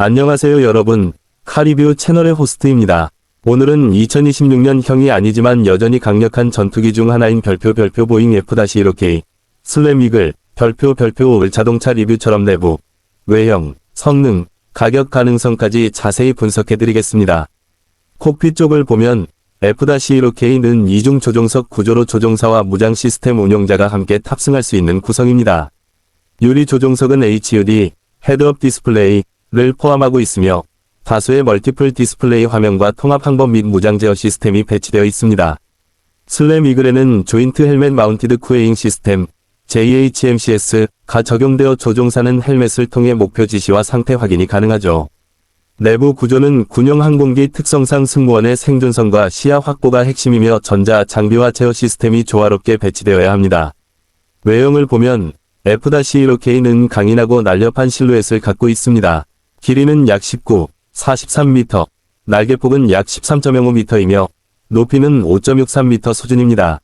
안녕하세요 여러분. 카리뷰 채널의 호스트입니다. 오늘은 2026년 형이 아니지만 여전히 강력한 전투기 중 하나인 별표 별표 보잉 F-1K 슬램 이글 별표 별표 을 자동차 리뷰처럼 내부 외형, 성능, 가격 가능성까지 자세히 분석해드리겠습니다. 콕핏 쪽을 보면 F-1K는 이중 조종석 구조로 조종사와 무장 시스템 운용자가 함께 탑승할 수 있는 구성입니다. 유리 조종석은 HUD, 헤드업 디스플레이 를 포함하고 있으며 다수의 멀티플 디스플레이 화면과 통합 항법 및 무장 제어 시스템이 배치되어 있습니다. 슬램 이글에는 조인트 헬멧 마운티드 쿠에잉 시스템 JHMCS가 적용되어 조종사는 헬멧을 통해 목표 지시와 상태 확인이 가능하죠. 내부 구조는 군용 항공기 특성상 승무원의 생존성과 시야 확보가 핵심이며 전자 장비와 제어 시스템이 조화롭게 배치되어야 합니다. 외형을 보면 F-1K는 강인하고 날렵한 실루엣을 갖고 있습니다. 길이는 약 19, 43m, 날개폭은 약 13.05m이며 높이는 5.63m 수준입니다.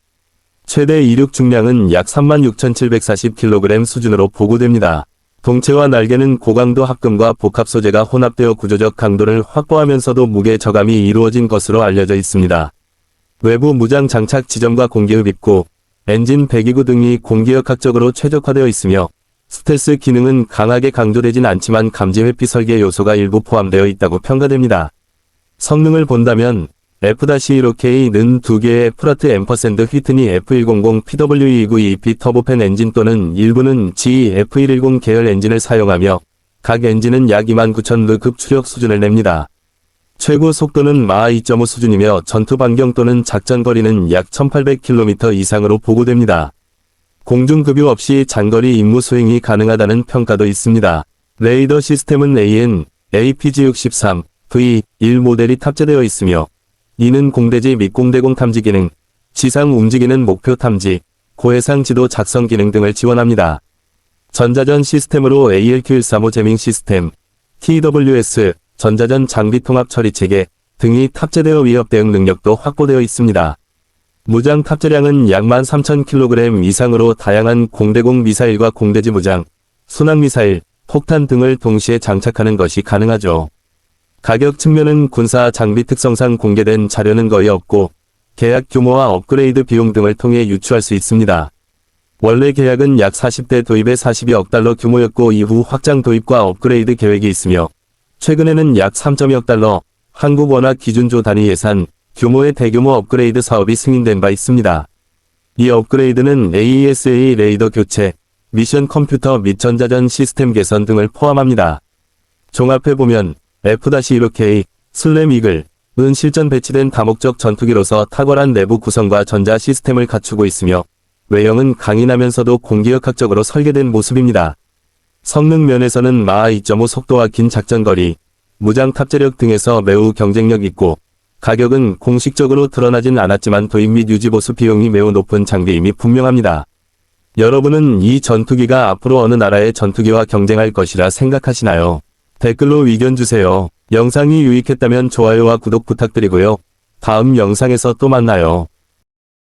최대 이륙 중량은 약 36,740kg 수준으로 보고됩니다. 동체와 날개는 고강도 합금과 복합 소재가 혼합되어 구조적 강도를 확보하면서도 무게 저감이 이루어진 것으로 알려져 있습니다. 외부 무장 장착 지점과 공기흡 입구, 엔진 배기구 등이 공기역학적으로 최적화되어 있으며 스텔스 기능은 강하게 강조되진 않지만 감지 회피 설계 요소가 일부 포함되어 있다고 평가됩니다. 성능을 본다면 F-1K는 두 개의 프라트 앰퍼샌드 휘트니 F100 PW292EP 터보팬 엔진 또는 일부는 GE F110 계열 엔진을 사용하며 각 엔진은 약 29,000르급 추력 수준을 냅니다. 최고 속도는 마하 2.5 수준이며 전투 반경 또는 작전 거리는 약 1800km 이상으로 보고됩니다. 공중급유 없이 장거리 임무 수행이 가능하다는 평가도 있습니다. 레이더 시스템은 AN, APG-63, V1 모델이 탑재되어 있으며 이는 공대지 및 공대공 탐지 기능, 지상 움직이는 목표 탐지, 고해상 지도 작성 기능 등을 지원합니다. 전자전 시스템으로 ALQ135 제밍 시스템, TWS, 전자전 장비 통합 처리 체계 등이 탑재되어 위협 대응 능력도 확보되어 있습니다. 무장 탑재량은 약 13,000kg 이상으로 다양한 공대공 미사일과 공대지 무장, 순항 미사일, 폭탄 등을 동시에 장착하는 것이 가능하죠. 가격 측면은 군사 장비 특성상 공개된 자료는 거의 없고 계약 규모와 업그레이드 비용 등을 통해 유추할 수 있습니다. 원래 계약은 약 40대 도입에 42억 달러 규모였고 이후 확장 도입과 업그레이드 계획이 있으며 최근에는 약 3.2억 달러 한국 원화 기준조 단위 예산 규모의 대규모 업그레이드 사업이 승인된 바 있습니다. 이 업그레이드는 AESA 레이더 교체, 미션 컴퓨터 및 전자전 시스템 개선 등을 포함합니다. 종합해보면 F-1K, 슬램 이글, 은 실전 배치된 다목적 전투기로서 탁월한 내부 구성과 전자 시스템을 갖추고 있으며 외형은 강인하면서도 공기역학적으로 설계된 모습입니다. 성능 면에서는 마하 2.5 속도와 긴 작전거리, 무장 탑재력 등에서 매우 경쟁력 있고 가격은 공식적으로 드러나진 않았지만 도입 및 유지 보수 비용이 매우 높은 장비임이 분명합니다. 여러분은 이 전투기가 앞으로 어느 나라의 전투기와 경쟁할 것이라 생각하시나요? 댓글로 의견 주세요. 영상이 유익했다면 좋아요와 구독 부탁드리고요. 다음 영상에서 또 만나요.